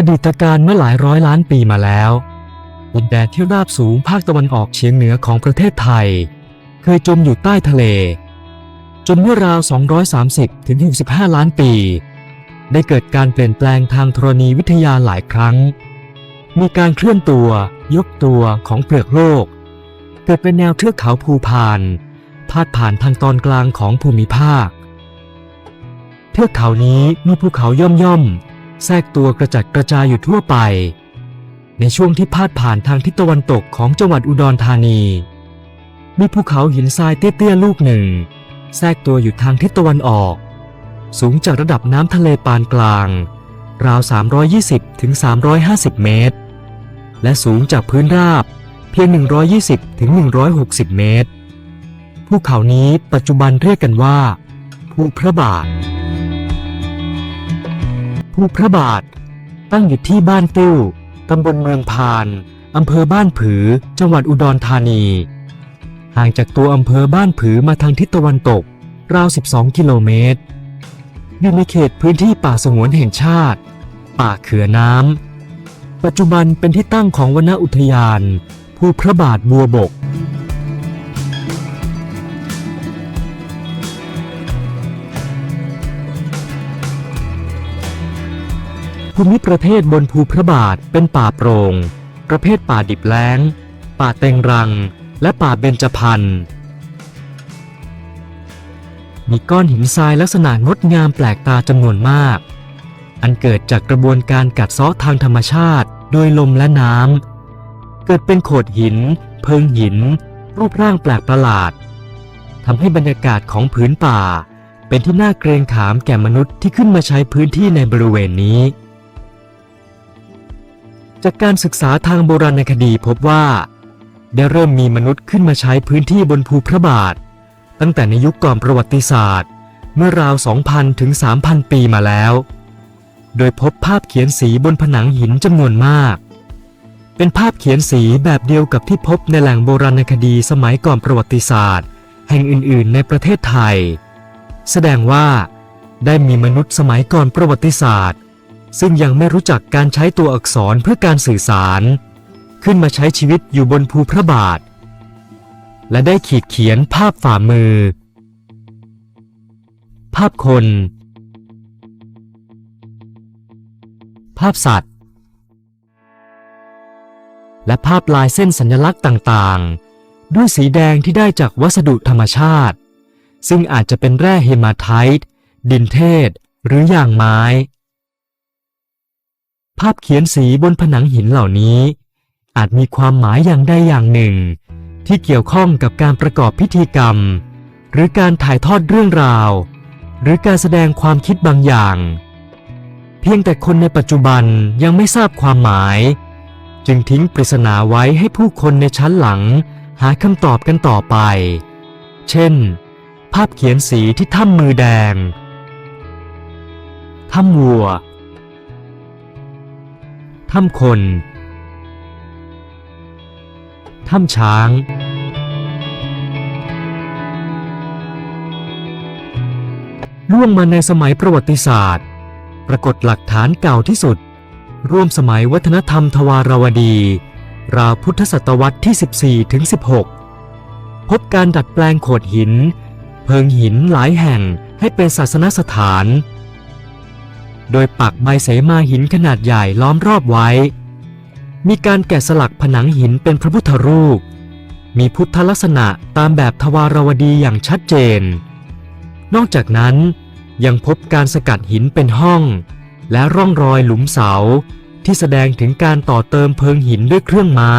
อดีตการเมื่อหลายร้อยล้านปีมาแล้วดินแดนที่ราบสูงภาคตะวันออกเฉียงเหนือของประเทศไทย เคยจมอยู่ใต้ทะเล จนเมื่อราว 230ถึง65 ล้านปี ได้เกิดการเปลี่ยนแปลงทางธรณีวิทยาหลายครั้ง มีการเคลื่อนตัว ยกตัวของเปลือกโลก เกิดเป็นแนวเทือกเขาภูพาน พาดผ่านทางตอนกลางของภูมิภาค เทือกเขานี้มีภูเขาย่อมย่อม แทรกตัวกระจัดกระจายอยู่ทั่วไป ในช่วงที่พาดผ่านทางทิศตะวันตกของจังหวัดอุดรธานี มีภูเขาหินทรายเตี้ยๆลูกหนึ่ง แทรกตัวอยู่ทางทิศตะวันออก สูงจากระดับน้ำทะเลปานกลาง ราว 320ถึง350 เมตร และสูงจากพื้นราบเพียง 120ถึง160 เมตร ภูเขานี้ปัจจุบันเรียกกันว่าภูพระบาท ภูพระบาท ตั้งอยู่ที่บ้านติ้ว ตำบลเมืองพาน อำเภอบ้านผือ จังหวัดอุดรธานี ห่างจากตัวอำเภอบ้านผือมาทางทิศตะวันตก ราว 12 กิโลเมตร อยู่ในเขตพื้นที่ป่าสงวนแห่งชาติ ป่าเขือน้ำ ปัจจุบันเป็นที่ตั้งของวนอุทยาน ภูพระบาทบัวบก ภูมิประเทศบนภูพระบาทเป็นป่าโปร่ง ประเภทป่าดิบแล้ง ป่าเต็งรัง และป่าเบญจพรรณ มีก้อนหินทรายลักษณะงดงามแปลกตาจำนวนมาก อันเกิดจากกระบวนการกัดเซาะทางธรรมชาติ โดยลมและน้ำ เกิดเป็นโขดหิน เพิงหิน รูปร่างแปลกประหลาดทำให้บรรยากาศของผืนป่าเป็นที่น่าเกรงขามแก่มนุษย์ที่ขึ้นมาใช้พื้นที่ในบริเวณนี้ จากการศึกษาทางโบราณคดีพบว่า ได้เริ่มมีมนุษย์ขึ้นมาใช้พื้นที่บนภูพระบาท ตั้งแต่ในยุคก่อนประวัติศาสตร์ เมื่อราว 2,000 ถึง 3,000 ปีมาแล้ว โดยพบภาพเขียนสีบนผนังหินจำนวนมาก เป็นภาพเขียนสีแบบเดียวกับที่พบในแหล่งโบราณคดีสมัยก่อนประวัติศาสตร์ แห่งอื่น ๆ ในประเทศไทย แสดงว่า ได้มีมนุษย์สมัยก่อนประวัติศาสตร์ ซึ่งยังไม่รู้จักการใช้ตัวอักษรเพื่อการสื่อสาร ขึ้นมาใช้ชีวิตอยู่บนภูพระบาท และได้ขีดเขียนภาพฝ่ามือ ภาพคน ภาพสัตว์ และภาพลายเส้นสัญลักษณ์ต่างๆ ด้วยสีแดงที่ได้จากวัสดุธรรมชาติ ซึ่งอาจจะเป็นแร่เฮมาไทต์ดินเทศ หรืออย่างไม้ ภาพเขียนสีบนผนังหินเหล่านี้ อาจมีความหมายอย่างใดอย่างหนึ่ง ที่เกี่ยวข้องกับการประกอบพิธีกรรม หรือการถ่ายทอดเรื่องราว หรือการแสดงความคิดบางอย่าง เพียงแต่คนในปัจจุบันยังไม่ทราบความหมาย จึงทิ้งปริศนาไว้ให้ผู้คนในชั้นหลัง หาคำตอบกันต่อไป เช่น ภาพเขียนสีที่ถ้ำมือแดงถ้ำวัว ถ้ำคน ถ้ำช้าง ล่วงมาในสมัยประวัติศาสตร์ ปรากฏหลักฐานเก่าที่สุด ร่วมสมัยวัฒนธรรมทวารวดี ราวพุทธศตวรรษที่ 14 ถึง 16 พบการดัดแปลงโขดหิน เพิงหินหลายแห่งให้เป็นศาสนสถาน โดยปักใบเสมาหินขนาดใหญ่ล้อมรอบไว้ มีการแกะสลักผนังหินเป็นพระพุทธรูป มีพุทธลักษณะตามแบบทวารวดีอย่างชัดเจน นอกจากนั้นยังพบการสกัดหินเป็นห้อง และร่องรอยหลุมเสาที่แสดงถึงการต่อเติมเพิงหินด้วยเครื่องไม้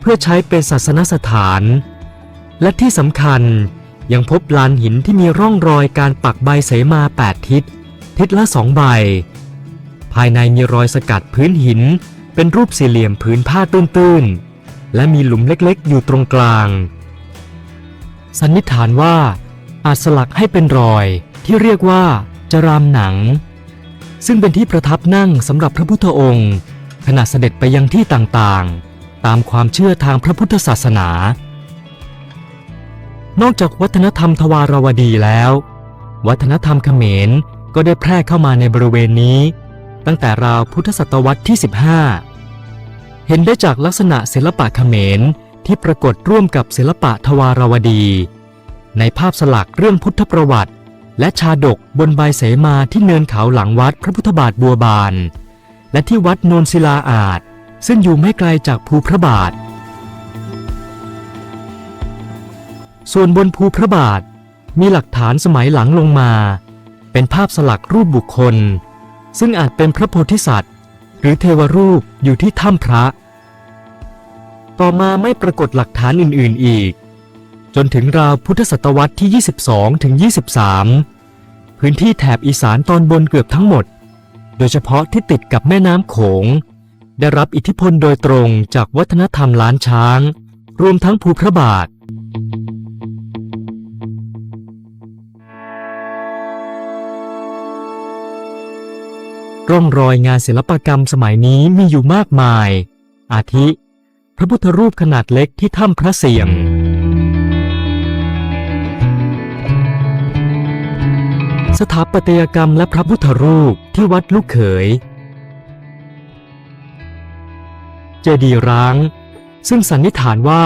เพื่อใช้เป็นศาสนสถาน และที่สำคัญยังพบลานหินที่มีร่องรอยการปักใบเสมา8ทิศ ทิศละสองใบ ภายในมีรอยสกัดพื้นหิน เป็นรูปสี่เหลี่ยมผืนผ้าตื้นๆ และมีหลุมเล็กๆ อยู่ตรงกลาง สันนิษฐานว่าอาจสลักให้เป็นรอยที่เรียกว่าจรามหนัง ซึ่งเป็นที่ประทับนั่งสำหรับพระพุทธองค์ ขณะเสด็จไปยังที่ต่างๆ ตามความเชื่อทางพระพุทธศาสนา นอกจากวัฒนธรรมทวารวดีแล้ว วัฒนธรรมเขมร ก็ได้แพร่เข้ามาในบริเวณนี้ ตั้งแต่ราวพุทธศตวรรษที่ 15 เห็นได้จากลักษณะศิลปะเขมรที่ปรากฏร่วมกับศิลปะทวารวดี ในภาพสลักเรื่องพุทธประวัติ และชาดกบนใบเสมาที่เนินเขาหลังวัดพระพุทธบาทบัวบาน และที่วัดโนนศิลาอาจ ซึ่งอยู่ไม่ไกลจากภูพระบาท ส่วนบนภูพระบาทมีหลักฐานสมัยหลังลงมา เป็นภาพสลักรูปบุคคล ซึ่งอาจเป็นพระโพธิสัตว์ หรือเทวรูปอยู่ที่ถ้ำพระ ต่อมาไม่ปรากฏหลักฐานอื่น ๆ อีก จนถึงราวพุทธศตวรรษที่ 22 ถึง 23 พื้นที่แถบอีสานตอนบนเกือบทั้งหมด โดยเฉพาะที่ติดกับแม่น้ำโขง ได้รับอิทธิพลโดยตรงจากวัฒนธรรมล้านช้าง รวมทั้งภูพระบาท ร่องรอยงานศิลปกรรมสมัยนี้มีอยู่มากมาย อาทิ พระพุทธรูปขนาดเล็กที่ถ้ำพระเสียง สถาปัตยกรรมและพระพุทธรูปที่วัดลูกเขย เจดีย์ร้าง ซึ่งสันนิษฐานว่า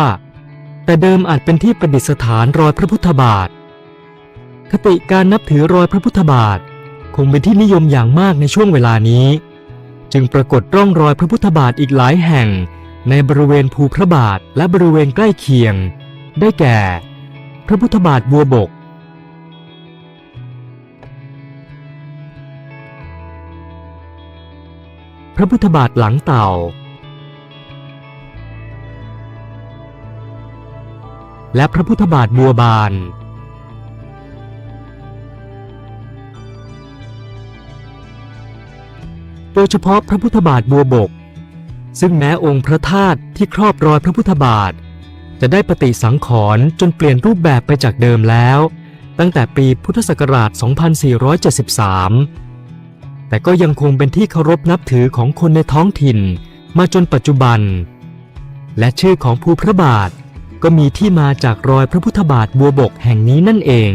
แต่เดิมอาจเป็นที่ประดิษฐานรอยพระพุทธบาท คติการนับถือรอยพระพุทธบาท คงเป็นที่นิยมอย่างมากในช่วงเวลานี้ จึงปรากฏร่องรอยพระพุทธบาทอีกหลายแห่ง ในบริเวณภูพระบาทและบริเวณใกล้เคียง ได้แก่ พระพุทธบาทบัวบก พระพุทธบาทหลังเต่า และพระพุทธบาทบัวบาน โดยเฉพาะพระพุทธบาทบัวบก ซึ่งแม้องค์พระธาตุที่ครอบรอยพระพุทธบาท จะได้ปฏิสังขรณ์จนเปลี่ยนรูปแบบไปจากเดิมแล้ว ตั้งแต่ปีพุทธศักราช 2473 แต่ก็ยังคงเป็นที่เคารพนับถือของคนในท้องถิ่นมาจนปัจจุบัน และชื่อของภูพระบาทก็มีที่มาจากรอยพระพุทธบาทบัวบกแห่งนี้นั่นเอง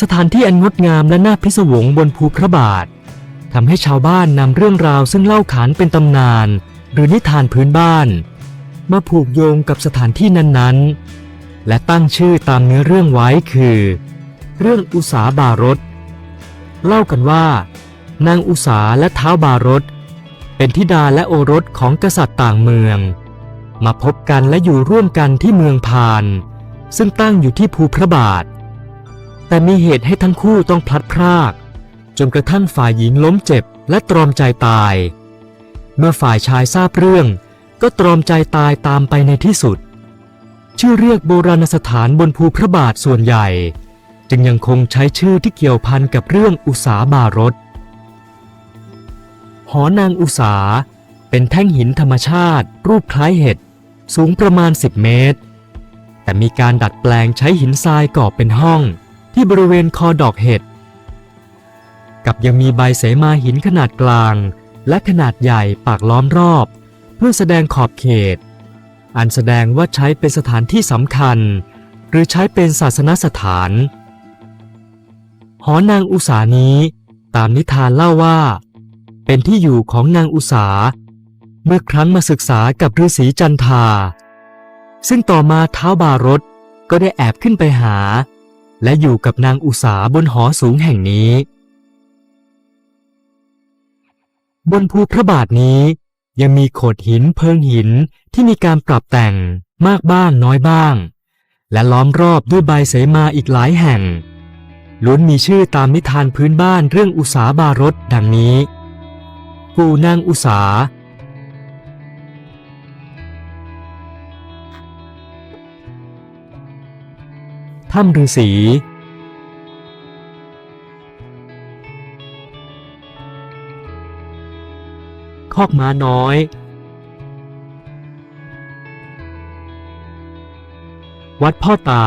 สถานที่อันงดงามและน่าพิศวงบนภูพระบาททำให้ชาวบ้านนำเรื่องราวซึ่งเล่าขานเป็นตำนาน หรือนิทานพื้นบ้าน มาผูกโยงกับสถานที่นั้นๆ และตั้งชื่อตามเนื้อเรื่องไว้คือ เรื่องอุสาบารสเล่ากันว่า นางอุสาและเท้าบารสเป็นธิดาและโอรสของกษัตริย์ต่างเมือง มาพบกันและอยู่ร่วมกันที่เมืองพาน ซึ่งตั้งอยู่ที่ภูพระบาท แต่มีเหตุให้ทั้งคู่ต้องพลัดพราก จนกระทั่งฝ่ายหญิงล้มเจ็บและตรอมใจตาย เมื่อฝ่ายชายทราบเรื่อง ก็ตรอมใจตายตามไปในที่สุด ชื่อเรียกโบราณสถานบนภูพระบาทส่วนใหญ่ จึงยังคงใช้ชื่อที่เกี่ยวพันกับเรื่องอุสาบารสหอนางอุสาเป็นแท่งหินธรรมชาติ รูปคล้ายเห็ด สูงประมาณ 10 เมตร แต่มีการดัดแปลงใช้หินทรายก่อเป็นห้อง ที่บริเวณคอดอกเห็ด กับยังมีใบเสมาหินขนาดกลาง และขนาดใหญ่ปากล้อมรอบ เพื่อแสดงขอบเขต อันแสดงว่าใช้เป็นสถานที่สำคัญ หรือใช้เป็นศาสนสถาน หอนางอุสานี้ ตามนิทานเล่าว่า เป็นที่อยู่ของนางอุสาเมื่อครั้งมาศึกษากับฤาษีจันทา ซึ่งต่อมาเท้าบารสก็ได้แอบขึ้นไปหา และอยู่กับนางอุสาบนหอสูงแห่งนี้ บนภูพระบาทนี้ยังมีโขดหินเพิงหินที่มีการปรับแต่งมากบ้างน้อยบ้าง และล้อมรอบด้วยใบเสมาอีกหลายแห่งล้วนมีชื่อตามนิทานพื้นบ้านเรื่องอุสาบารสดังนี้ ปู่นางอุสา ถ้ำฤาษีคอกม้าน้อย วัดพ่อตา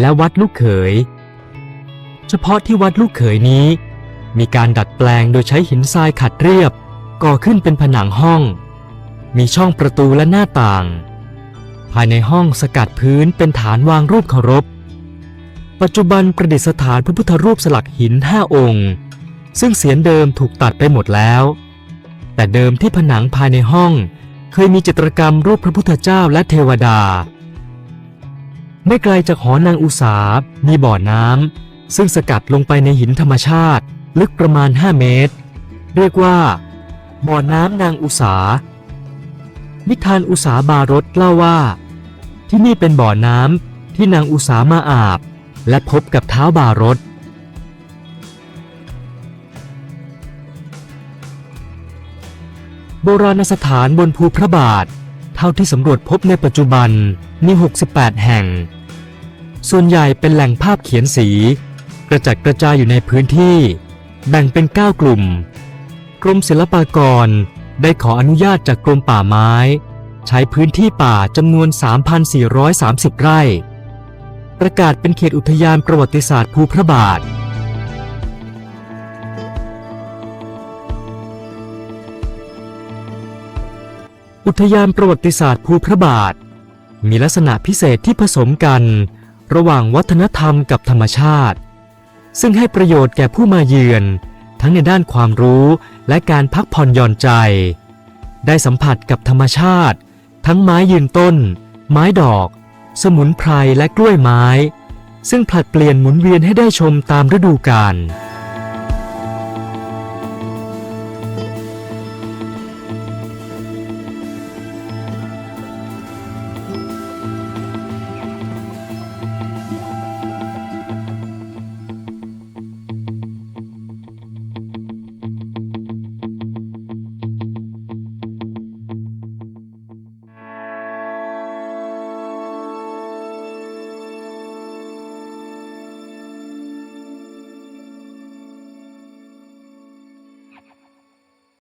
และวัดลูกเขย เฉพาะที่วัดลูกเขยนี้ มีการดัดแปลงโดยใช้หินทรายขัดเรียบ ก่อขึ้นเป็นผนังห้อง มีช่องประตูและหน้าต่าง ภายในห้องสกัดพื้นเป็นฐานวางรูปเคารพ ปัจจุบันประดิษฐานพระพุทธรูปสลักหินห้าองค์ ซึ่งเสียนเดิมถูกตัดไปหมดแล้ว แต่เดิมที่ผนังภายในห้อง เคยมีจิตรกรรมรูปพระพุทธเจ้าและเทวดา ไม่ไกลจากหอนางอุสามีบ่อน้ำซึ่งสกัดลงไปในหินธรรมชาติ ลึกประมาณ 5 เมตร เรียกว่าบ่อน้ำนางอุสา นิทานอุสาบารสเล่าว่า ที่นี่เป็นบ่อน้ำที่นางอุสามาอาบ และพบกับเท้าบารสโบราณสถานบนภูพระบาท เท่าที่สำรวจพบในปัจจุบันมี 68 แห่ง ส่วนใหญ่เป็นแหล่งภาพเขียนสี กระจัดกระจายอยู่ในพื้นที่ แบ่งเป็น 9 กลุ่ม กรมศิลปากรได้ขออนุญาตจากกรมป่าไม้ ใช้พื้นที่ป่าจำนวน 3,430 ไร่ ประกาศเป็นเขตอุทยานประวัติศาสตร์ภูพระบาท อุทยานประวัติศาสตร์ภูพระบาท มีลักษณะพิเศษที่ผสมกัน ระหว่างวัฒนธรรมกับธรรมชาติ ซึ่งให้ประโยชน์แก่ผู้มาเยือน ทั้งในด้านความรู้และการพักผ่อนหย่อนใจ ได้สัมผัสกับธรรมชาติ ทั้งไม้ยืนต้น ไม้ดอก สมุนไพรและกล้วยไม้ ซึ่งผลัดเปลี่ยนหมุนเวียนให้ได้ชมตามฤดูกาล